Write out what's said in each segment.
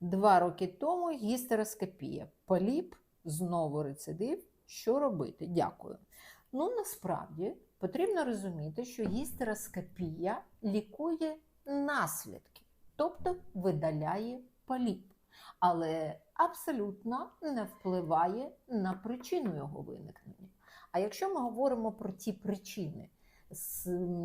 Два роки тому гістероскопія. Поліп, знову рецидив. Що робити? Дякую. Ну, насправді потрібно розуміти, що гістероскопія лікує наслідки, тобто видаляє поліп, але абсолютно не впливає на причину його виникнення. А якщо ми говоримо про ті причини,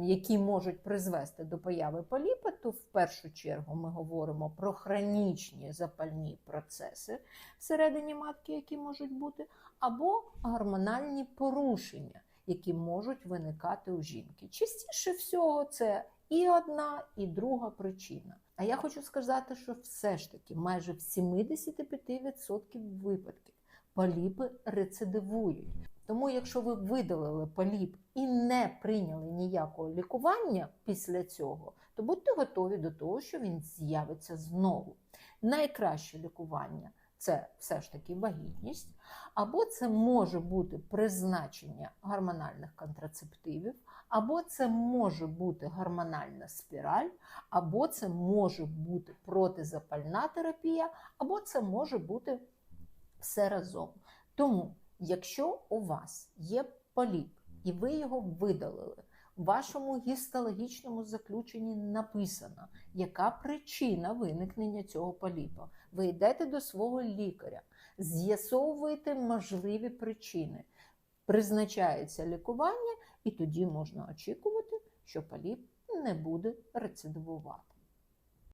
які можуть призвести до появи поліпа, то в першу чергу ми говоримо про хронічні запальні процеси всередині матки, які можуть бути, або гормональні порушення, які можуть виникати у жінки. Частіше всього, це і одна, і друга причина. А я хочу сказати, що все ж таки майже в 75% випадків поліпи рецидивують. Тому, якщо ви видалили поліп і не прийняли ніякого лікування після цього, то будьте готові до того, що він з'явиться знову. Найкраще лікування це все ж таки вагітність, або це може бути призначення гормональних контрацептивів, або це може бути гормональна спіраль, або це може бути протизапальна терапія, або це може бути все разом. Тому, якщо у вас є поліп і ви його видалили, в вашому гістологічному заключенні написано, яка причина виникнення цього поліпа. Ви йдете до свого лікаря, з'ясовуєте можливі причини, призначається лікування, і тоді можна очікувати, що поліп не буде рецидивувати.